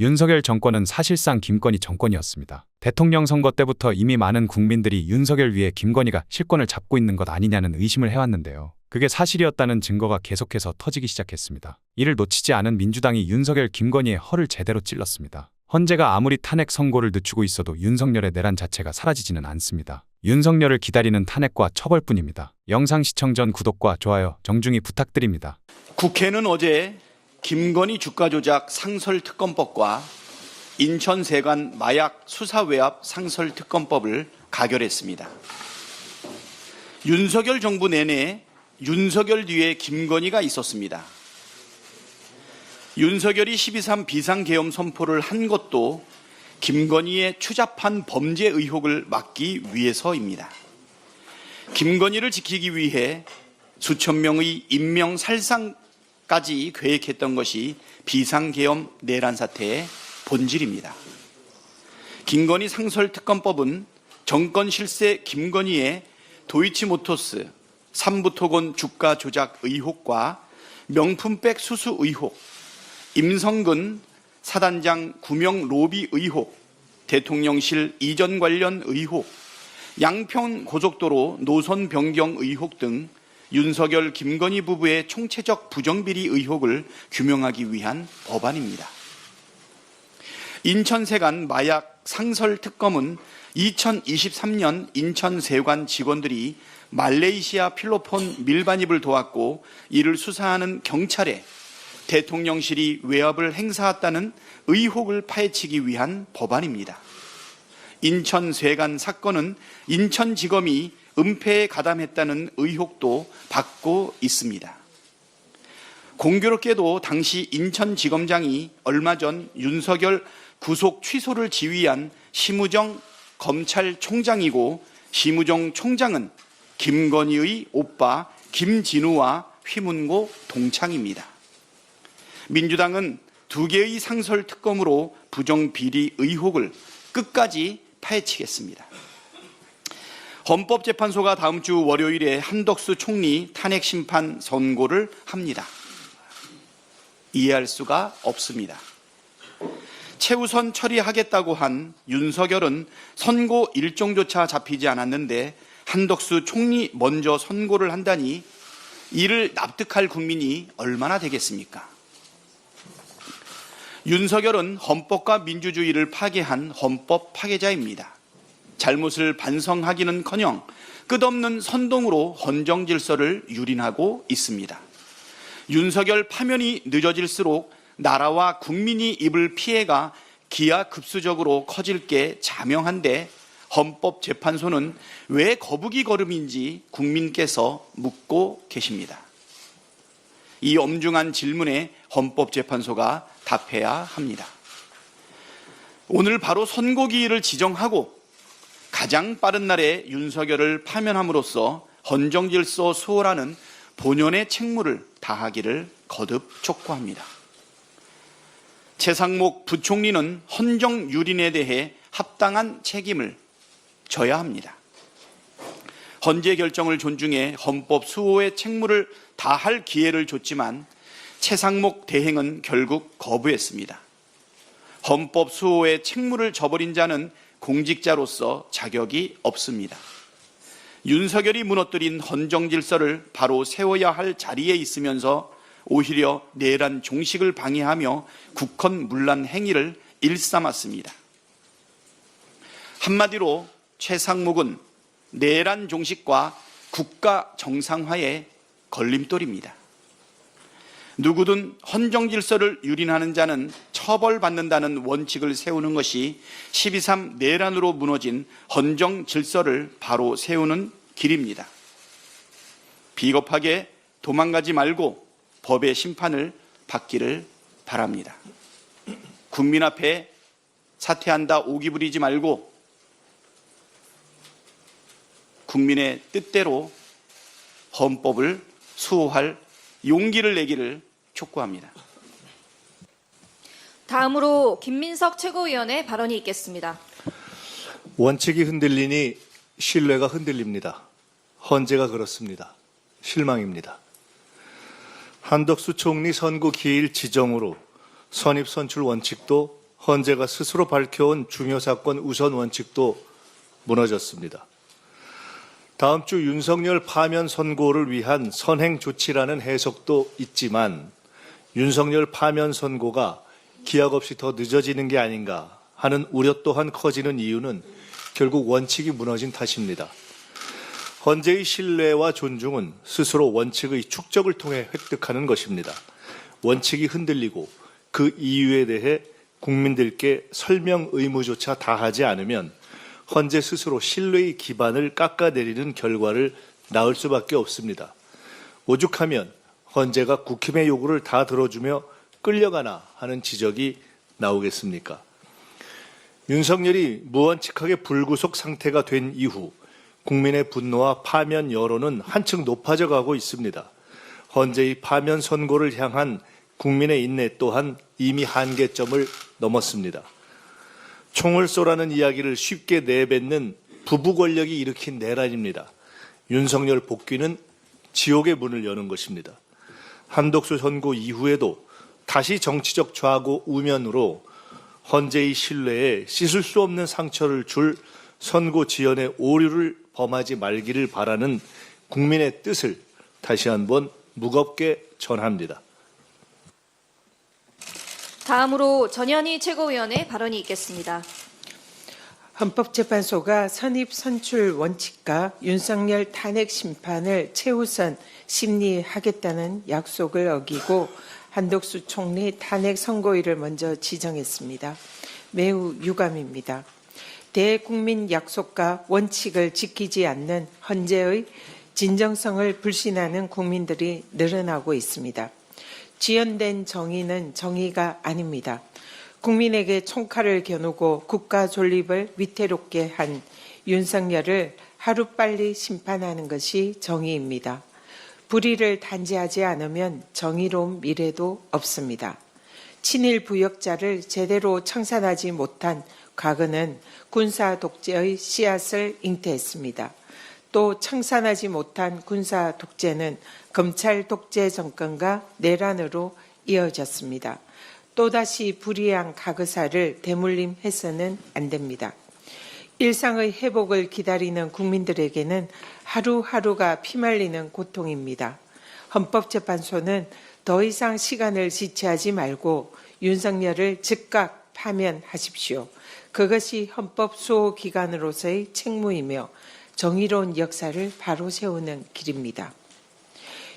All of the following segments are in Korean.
윤석열 정권은 사실상 김건희 정권이었습니다. 대통령 선거 때부터 이미 많은 국민들이 윤석열 위에 김건희가 실권을 잡고 있는 것 아니냐는 의심을 해왔는데요. 그게 사실이었다는 증거가 계속해서 터지기 시작했습니다. 이를 놓치지 않은 민주당이 윤석열 김건희의 허를 제대로 찔렀습니다. 헌재가 아무리 탄핵 선고를 늦추고 있어도 윤석열의 내란 자체가 사라지지는 않습니다. 윤석열을 기다리는 탄핵과 처벌뿐입니다. 영상 시청 전 구독과 좋아요 정중히 부탁드립니다. 국회는 어제 김건희 주가 조작 상설 특검법과 인천 세관 마약 수사 외압 상설 특검법을 가결했습니다. 윤석열 정부 내내 윤석열 뒤에 김건희가 있었습니다. 윤석열이 12.3 비상계엄 선포를 한 것도 김건희의 추잡한 범죄 의혹을 막기 위해서입니다. 김건희를 지키기 위해 수천 명의 인명 살상 까지 계획했던 것이 비상계엄 내란 사태의 본질입니다. 김건희 상설특검법은 정권 실세 김건희의 도이치모토스 삼부토건 주가 조작 의혹과 명품백 수수 의혹, 임성근 사단장 구명 로비 의혹, 대통령실 이전 관련 의혹, 양평 고속도로 노선 변경 의혹 등 윤석열 김건희 부부의 총체적 부정비리 의혹을 규명하기 위한 법안입니다. 인천세관 마약 상설 특검은 2023년 인천세관 직원들이 말레이시아 필로폰 밀반입을 도왔고 이를 수사하는 경찰에 대통령실이 외압을 행사했다는 의혹을 파헤치기 위한 법안입니다. 인천세관 사건은 인천지검이 은폐에 가담했다는 의혹도 받고 있습니다. 공교롭게도 당시 인천지검장이 얼마 전 윤석열 구속 취소를 지휘한 심우정 검찰총장이고 심우정 총장은 김건희의 오빠 김진우와 휘문고 동창입니다. 민주당은 두 개의 상설 특검으로 부정 비리 의혹을 끝까지 파헤치겠습니다. 헌법재판소가 다음 주 월요일에 한덕수 총리 탄핵 심판 선고를 합니다. 이해할 수가 없습니다. 최우선 처리하겠다고 한 윤석열은 선고 일정조차 잡히지 않았는데 한덕수 총리 먼저 선고를 한다니 이를 납득할 국민이 얼마나 되겠습니까? 윤석열은 헌법과 민주주의를 파괴한 헌법 파괴자입니다. 잘못을 반성하기는커녕 끝없는 선동으로 헌정 질서를 유린하고 있습니다. 윤석열 파면이 늦어질수록 나라와 국민이 입을 피해가 기하급수적으로 커질 게 자명한데 헌법재판소는 왜 거북이 걸음인지 국민께서 묻고 계십니다. 이 엄중한 질문에 헌법재판소가 답해야 합니다. 오늘 바로 선고기일을 지정하고 가장 빠른 날에 윤석열을 파면함으로써 헌정질서 수호라는 본연의 책무를 다하기를 거듭 촉구합니다. 최상목 부총리는 헌정 유린에 대해 합당한 책임을 져야 합니다. 헌재 결정을 존중해 헌법 수호의 책무를 다할 기회를 줬지만 최상목 대행은 결국 거부했습니다. 헌법 수호의 책무를 저버린 자는 공직자로서 자격이 없습니다. 윤석열이 무너뜨린 헌정 질서를 바로 세워야 할 자리에 있으면서 오히려 내란 종식을 방해하며 국헌 문란 행위를 일삼았습니다. 한마디로 최상목은 내란 종식과 국가 정상화의 걸림돌입니다. 누구든 헌정 질서를 유린하는 자는 처벌받는다는 원칙을 세우는 것이 12.3 내란으로 무너진 헌정 질서를 바로 세우는 길입니다. 비겁하게 도망가지 말고 법의 심판을 받기를 바랍니다. 국민 앞에 사퇴한다 오기 부리지 말고 국민의 뜻대로 헌법을 수호할 용기를 내기를 촉구합니다. 다음으로 김민석 최고위원의 발언이 있겠습니다. 원칙이 흔들리니 신뢰가 흔들립니다. 헌재가 그렇습니다. 실망입니다. 한덕수 총리 선고 기일 지정으로 선입 선출 원칙도 헌재가 스스로 밝혀온 중요 사건 우선 원칙도 무너졌습니다. 다음 주 윤석열 파면 선고를 위한 선행 조치라는 해석도 있지만 윤석열 파면 선고가 기약 없이 더 늦어지는 게 아닌가 하는 우려 또한 커지는 이유는 결국 원칙이 무너진 탓입니다. 헌재의 신뢰와 존중은 스스로 원칙의 축적을 통해 획득하는 것입니다. 원칙이 흔들리고 그 이유에 대해 국민들께 설명 의무조차 다하지 않으면 헌재 스스로 신뢰의 기반을 깎아내리는 결과를 낳을 수밖에 없습니다. 오죽하면 헌재가 국힘의 요구를 다 들어주며 끌려가나 하는 지적이 나오겠습니까? 윤석열이 무원칙하게 불구속 상태가 된 이후 국민의 분노와 파면 여론은 한층 높아져 가고 있습니다. 헌재의 파면 선고를 향한 국민의 인내 또한 이미 한계점을 넘었습니다. 총을 쏘라는 이야기를 쉽게 내뱉는 부부 권력이 일으킨 내란입니다. 윤석열 복귀는 지옥의 문을 여는 것입니다. 한독수 선고 이후에도 다시 정치적 좌고 우면으로 헌재의 신뢰에 씻을 수 없는 상처를 줄 선고 지연의 오류를 범하지 말기를 바라는 국민의 뜻을 다시 한번 무겁게 전합니다. 다음으로 전현희 최고위원의 발언이 있겠습니다. 헌법재판소가 선입 선출 원칙과 윤석열 탄핵 심판을 최우선 심리하겠다는 약속을 어기고 한덕수 총리 탄핵 선고일을 먼저 지정했습니다. 매우 유감입니다. 대국민 약속과 원칙을 지키지 않는 헌재의 진정성을 불신하는 국민들이 늘어나고 있습니다. 지연된 정의는 정의가 아닙니다. 국민에게 총칼을 겨누고 국가 존립을 위태롭게 한 윤석열을 하루빨리 심판하는 것이 정의입니다. 불의를 단죄하지 않으면 정의로운 미래도 없습니다. 친일 부역자를 제대로 청산하지 못한 과거는 군사 독재의 씨앗을 잉태했습니다. 또 청산하지 못한 군사 독재는 검찰 독재 정권과 내란으로 이어졌습니다. 또다시 불이한 가거사를 대물림해서는 안 됩니다. 일상의 회복을 기다리는 국민들에게는 하루하루가 피말리는 고통입니다. 헌법재판소는 더 이상 시간을 지체하지 말고 윤석열을 즉각 파면하십시오. 그것이 헌법 수호 기관으로서의 책무이며 정의로운 역사를 바로 세우는 길입니다.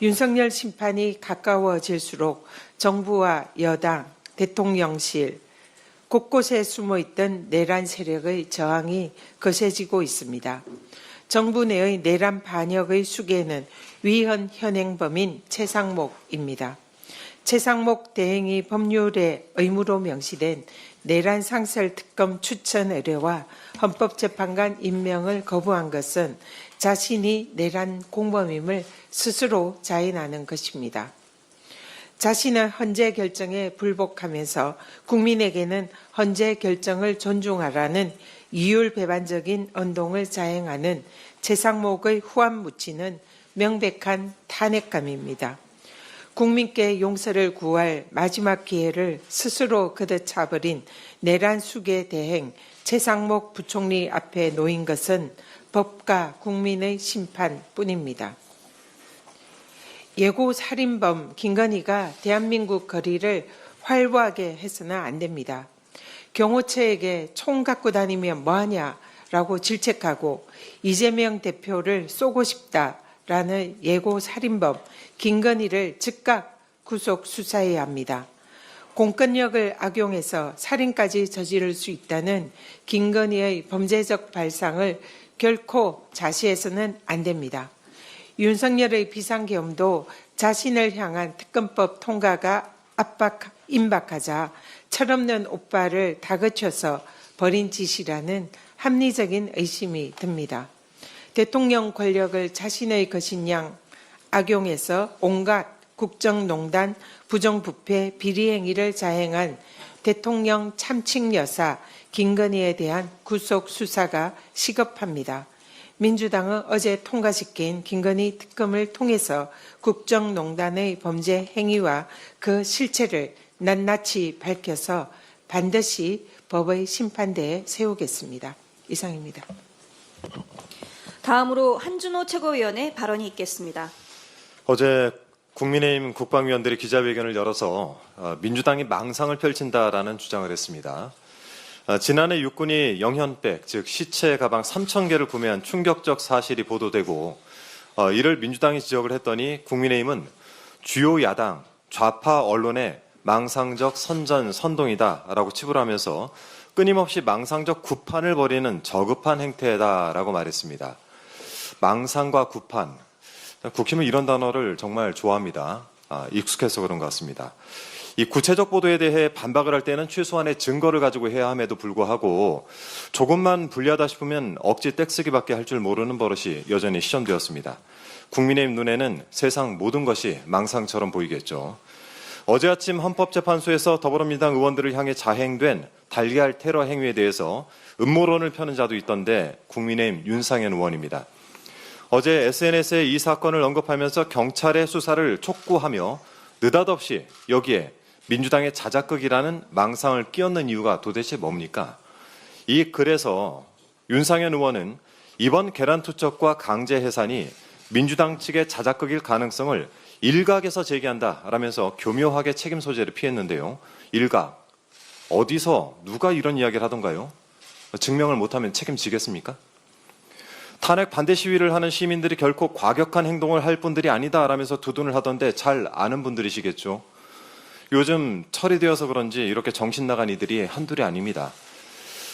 윤석열 심판이 가까워질수록 정부와 여당, 대통령실, 곳곳에 숨어 있던 내란 세력의 저항이 거세지고 있습니다. 정부 내의 내란 반역의 수계는 위헌 현행범인 최상목입니다. 최상목 대행이 법률에 의무로 명시된 내란 상설 특검 추천 의뢰와 헌법재판관 임명을 거부한 것은 자신이 내란 공범임을 스스로 자인하는 것입니다. 자신의 헌재 결정에 불복하면서 국민에게는 헌재 결정을 존중하라는 이율 배반적인 언동을 자행하는 최상목의 후안 묻히는 명백한 탄핵감입니다. 국민께 용서를 구할 마지막 기회를 스스로 걷어차버린 내란 수계 대행 최상목 부총리 앞에 놓인 것은 법과 국민의 심판뿐입니다. 예고 살인범 김건희가 대한민국 거리를 활보하게 해서는 안 됩니다. 경호처에게 총 갖고 다니면 뭐하냐라고 질책하고 이재명 대표를 쏘고 싶다라는 예고 살인범 김건희를 즉각 구속 수사해야 합니다. 공권력을 악용해서 살인까지 저지를 수 있다는 김건희의 범죄적 발상을 결코 자시해서는 안 됩니다. 윤석열의 비상계엄도 자신을 향한 특검법 통과가 압박, 임박하자 철없는 오빠를 다그쳐서 벌인 짓이라는 합리적인 의심이 듭니다. 대통령 권력을 자신의 것인 양 악용해서 온갖 국정농단, 부정부패, 비리행위를 자행한 대통령 참칭 여사 김건희에 대한 구속 수사가 시급합니다. 민주당은 어제 통과시킨 김건희 특검을 통해서 국정농단의 범죄 행위와 그 실체를 낱낱이 밝혀서 반드시 법의 심판대에 세우겠습니다. 이상입니다. 다음으로 한준호 최고위원의 발언이 있겠습니다. 어제 국민의힘 국방위원들이 기자회견을 열어서 어, 민주당이 망상을 펼친다라는 주장을 했습니다. 어, 지난해 육군이 영현백, 즉 시체 가방 3천 개를 구매한 충격적 사실이 보도되고 어, 이를 민주당이 지적을 했더니 국민의힘은 주요 야당 좌파 언론의 망상적 선전 선동이다라고 치부하면서 끊임없이 망상적 구판을 벌이는 저급한 행태다라고 말했습니다. 망상과 구판, 국힘은 이런 단어를 정말 좋아합니다. 아, 익숙해서 그런 것 같습니다. 이 구체적 보도에 대해 반박을 할 때는 최소한의 증거를 가지고 해야 함에도 불구하고 조금만 불리하다 싶으면 억지 떼쓰기밖에 할 줄 모르는 버릇이 여전히 시전되었습니다. 국민의힘 눈에는 세상 모든 것이 망상처럼 보이겠죠. 어제 아침 헌법재판소에서 더불어민주당 의원들을 향해 자행된 달걀 테러 행위에 대해서 음모론을 펴는 자도 있던데 국민의힘 윤상현 의원입니다. 어제 SNS에 이 사건을 언급하면서 경찰의 수사를 촉구하며 느닷없이 여기에 민주당의 자작극이라는 망상을 끼얹는 이유가 도대체 뭡니까? 이 글에서 윤상현 의원은 이번 계란 투척과 강제 해산이 민주당 측의 자작극일 가능성을 일각에서 제기한다라면서 교묘하게 책임 소재를 피했는데요. 일각 어디서 누가 이런 이야기를 하던가요? 증명을 못하면 책임지겠습니까? 탄핵 반대 시위를 하는 시민들이 결코 과격한 행동을 할 분들이 아니다라면서 두둔을 하던데 잘 아는 분들이시겠죠. 요즘 철이 되어서 그런지 이렇게 정신 나간 이들이 한둘이 아닙니다.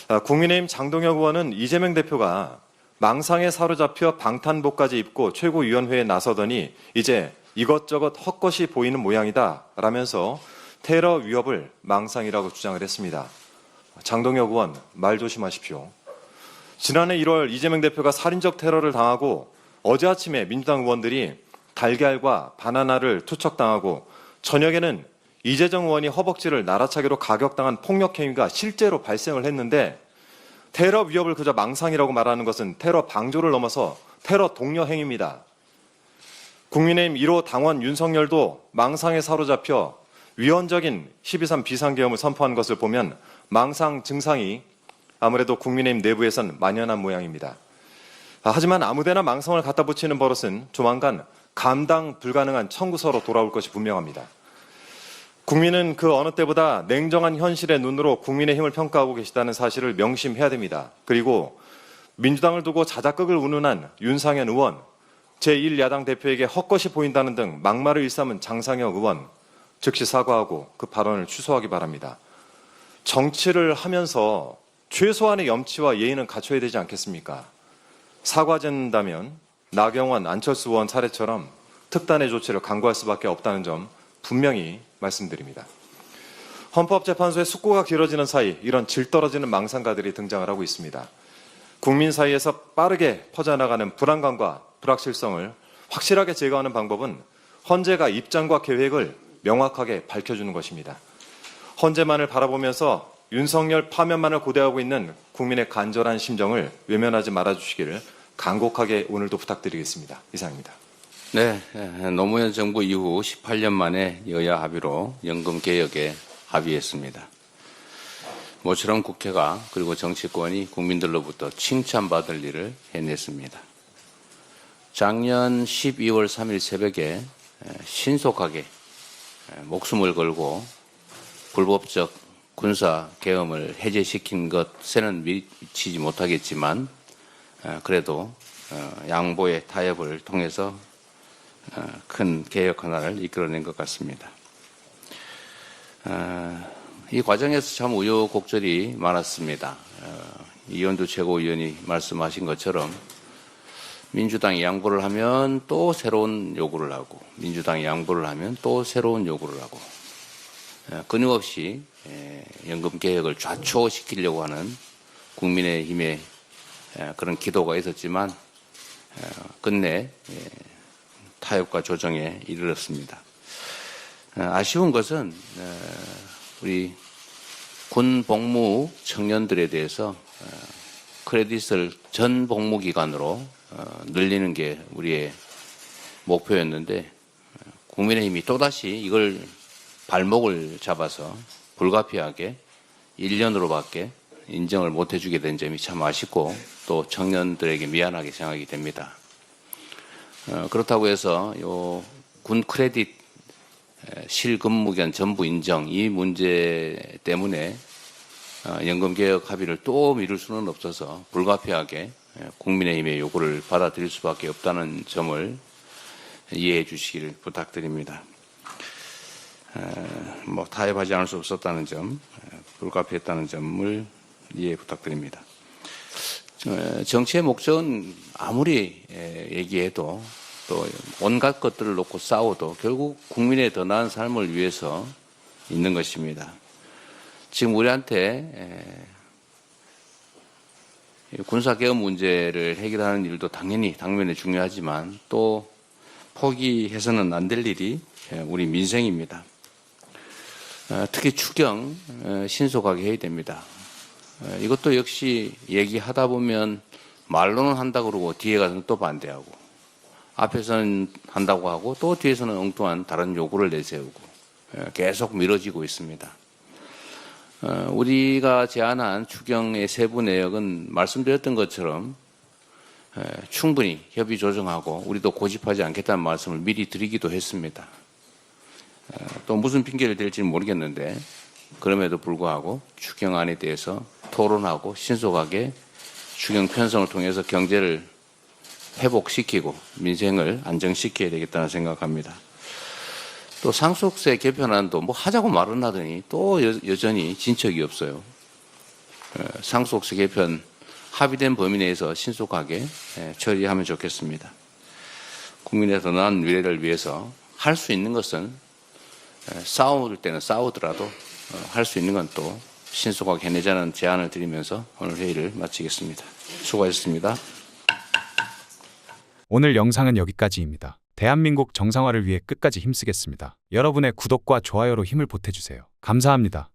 아, 국민의힘 장동혁 의원은 이재명 대표가 망상에 사로잡혀 방탄복까지 입고 최고위원회에 나서더니 이제 이것저것 헛것이 보이는 모양이다 라면서 테러 위협을 망상이라고 주장을 했습니다. 장동혁 의원 말 조심하십시오. 지난해 1월 이재명 대표가 살인적 테러를 당하고 어제 아침에 민주당 의원들이 달걀과 바나나를 투척당하고 저녁에는 이재정 의원이 허벅지를 나라차기로 가격당한 폭력 행위가 실제로 발생을 했는데 테러 위협을 그저 망상이라고 말하는 것은 테러 방조를 넘어서 테러 동료 행위입니다. 국민의힘 1호 당원 윤석열도 망상에 사로잡혀 위헌적인 12.3 비상계엄을 선포한 것을 보면 망상 증상이 아무래도 국민의힘 내부에선 만연한 모양입니다. 아, 하지만 아무데나 망성을 갖다 붙이는 버릇은 조만간 감당 불가능한 청구서로 돌아올 것이 분명합니다. 국민은 그 어느 때보다 냉정한 현실의 눈으로 국민의 힘을 평가하고 계시다는 사실을 명심해야 됩니다. 그리고 민주당을 두고 자작극을 운운한 윤상현 의원, 제1야당 대표에게 헛것이 보인다는 등 막말을 일삼은 장상혁 의원, 즉시 사과하고 그 발언을 취소하기 바랍니다. 정치를 하면서 최소한의 염치와 예의는 갖춰야 되지 않겠습니까? 사과된다면 나경원, 안철수 의원 사례처럼 특단의 조치를 강구할 수밖에 없다는 점 분명히 말씀드립니다. 헌법재판소의 숙고가 길어지는 사이 이런 질 떨어지는 망상가들이 등장을 하고 있습니다. 국민 사이에서 빠르게 퍼져나가는 불안감과 불확실성을 확실하게 제거하는 방법은 헌재가 입장과 계획을 명확하게 밝혀주는 것입니다. 헌재만을 바라보면서 윤석열 파면만을 고대하고 있는 국민의 간절한 심정을 외면하지 말아주시기를 간곡하게 오늘도 부탁드리겠습니다. 이상입니다. 네, 예, 노무현 정부 이후 18년 만에 여야 합의로 연금 개혁에 합의했습니다. 모처럼 국회가 그리고 정치권이 국민들로부터 칭찬받을 일을 해냈습니다. 작년 12월 3일 새벽에 예, 신속하게 예, 목숨을 걸고 불법적 군사 계엄을 해제시킨 것에는 미치지 못하겠지만 어, 그래도 어, 양보의 타협을 통해서 어, 큰 개혁 하나를 이끌어낸 것 같습니다. 이 과정에서 참 우여곡절이 많았습니다. 이현두 최고위원이 말씀하신 것처럼 민주당이 양보를 하면 또 새로운 요구를 하고 민주당이 양보를 하면 또 새로운 요구를 하고 끊임없이 연금 개혁을 좌초시키려고 하는 국민의힘의 그런 기도가 있었지만 끝내 타협과 조정에 이르렀습니다. 아쉬운 것은 우리 군 복무 청년들에 대해서 크레딧을 전 복무 기간으로 어, 늘리는 게 우리의 목표였는데 국민의힘이 또다시 이걸 발목을 잡아서 불가피하게 1년으로밖에 인정을 못 해주게 된 점이 참 아쉽고 또 청년들에게 미안하게 생각이 됩니다. 어, 그렇다고 해서 요 군 크레딧 에, 실근무견 전부 인정 이 문제 때문에 어, 연금 개혁 합의를 또 미룰 수는 없어서 불가피하게 에, 국민의힘의 요구를 받아들일 수밖에 없다는 점을 이해해 주시기를 부탁드립니다. 에, 뭐 타협하지 않을 수 없었다는 점, 에, 불가피했다는 점을 이해 부탁드립니다. 에, 정치의 목적은 아무리 에, 얘기해도 또 온갖 것들을 놓고 싸워도 결국 국민의 더 나은 삶을 위해서 있는 것입니다. 지금 우리한테 에, 군사 개혁 문제를 해결하는 일도 당연히 당면에 중요하지만 또 포기해서는 안 될 일이 에, 우리 민생입니다. 어, 특히 추경 어, 신속하게 해야 됩니다. 어, 이것도 역시 얘기하다 보면 말로는 한다 그러고 뒤에 가서는 또 반대하고 앞에서는 한다고 하고 또 뒤에서는 엉뚱한 다른 요구를 내세우고 예, 계속 미뤄지고 있습니다. 어, 우리가 제안한 추경의 세부 내역은 말씀드렸던 것처럼 예, 충분히 협의 조정하고 우리도 고집하지 않겠다는 말씀을 미리 드리기도 했습니다. 어, 또 무슨 핑계를 댈지는 모르겠는데 그럼에도 불구하고 추경안에 대해서 토론하고 신속하게 추경 편성을 통해서 경제를 회복시키고 민생을 안정시켜야 되겠다는 생각합니다. 또 상속세 개편안도 뭐 하자고 말은 하더니 또 여, 여전히 진척이 없어요. 어, 상속세 개편 합의된 범위 내에서 신속하게 예, 처리하면 좋겠습니다. 국민의 더 나은 미래를 위해서 할 수 있는 것은 예, 싸울 때는 싸우더라도 어, 할수 있는 건또 신속하게 해내자는 제안을 드리면서 오늘 회의를 마치겠습니다. 수고하셨습니다. 오늘 영상은 여기까지입니다. 대한민국 정상화를 위해 끝까지 힘쓰겠습니다. 여러분의 구독과 좋아요로 힘을 보태주세요. 감사합니다.